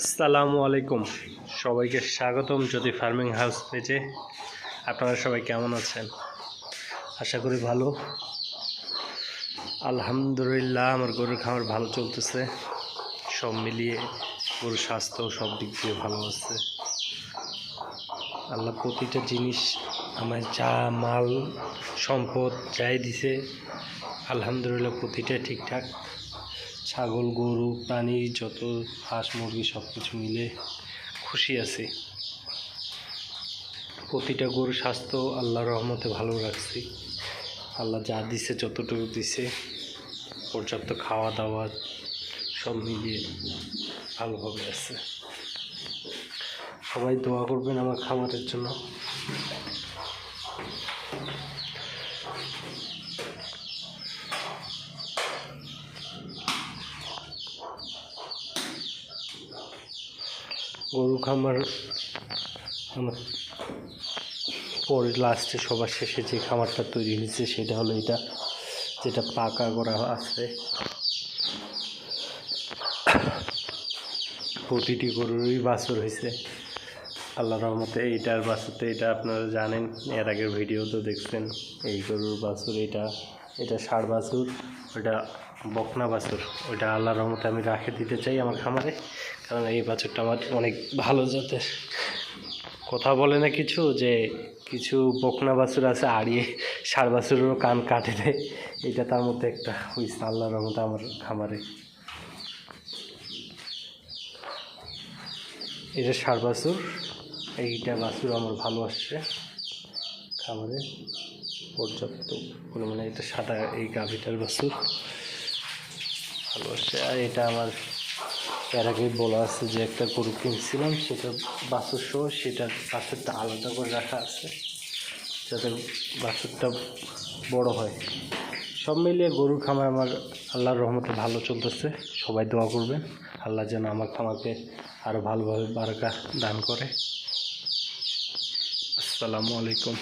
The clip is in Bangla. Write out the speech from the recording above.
আসসালামু আলাইকুম। সবাইকে স্বাগতম জ্যোতি ফার্মিং হাউস পেজে। আপনারা সবাই কেমন আছেন? আশা করি ভালো। আলহামদুলিল্লাহ, আমার গরুর খামার ভালো চলতেছে। সব মিলিয়ে গরুর স্বাস্থ্য সব দিক দিয়ে ভালো আছে। আল্লাহ প্রতিটা জিনিস আমায় যা মাল, সম্পদ যাই দিছে, আলহামদুলিল্লাহ প্রতিটা ঠিকঠাক। ছাগল, গরু, প্রাণী, যত হাঁস, মুরগি সব কিছু মিলে খুশি আছি। প্রতিটা গরুর স্বাস্থ্য আল্লাহর রহমতে ভালো রাখছি। আল্লাহ যা দিছে, যতটুকু দিছে, পর্যাপ্ত খাওয়া দাওয়া সব মিলিয়ে ভালোভাবে আছে। সবাই দোয়া করবেন আমার খামারের জন্য। গরু খামার আমার পরে লাস্টে সবার শেষে যে খামারটা তৈরি হয়েছে সেটা হলো এটা, যেটা পাকা করা আছে। প্রতিটি গরুরই বাছুর হয়েছে। আল্লাহ রহমতে এইটার বাছুরতে এটা আপনারা জানেন, এর আগের ভিডিও তো দেখছেন। এই গরুর বাছুর, এটা এটা ষাড় বাছুর, ওটা বকনা বাছুর। ওইটা আল্লাহ রহমতে আমি রাখে দিতে চাই আমার খামারে, কারণ এই বাছুরটা আমার অনেক ভালো জাতের। কথা বলে না কিছু যে কিছু বকনা বাছুর আছে, আড়িয়ে ষাড় বাছুরেরও কান কাটে দেয়। এটা তার মধ্যে একটা হয়েছে আল্লাহ রহমতে আমার খামারে। এটা ষাড় বাছুর, এইটা বাছুর আমার ভালো আসছে খামারে। পর্যাপ্ত পরিমাণে এটা সাদা এই গাভিটার বাছুর। ভালো আসছে আর এটা আমার এর আগে বলা আছে যে একটা গরু কিনছিলাম, সেটা বাছুর সহ সেটার বাছুরটা আলাদা করে রাখা আছে যাতে বাছুরটা বড় হয়। সব মিলিয়ে গরুর খামার আমার আল্লাহর রহমতে ভালো চলতেছে। সবাই দোয়া করবেন, আল্লাহ যেন আমার খামারকে আরও ভালোভাবে বারাকা দান করে। আসসালামু আলাইকুম।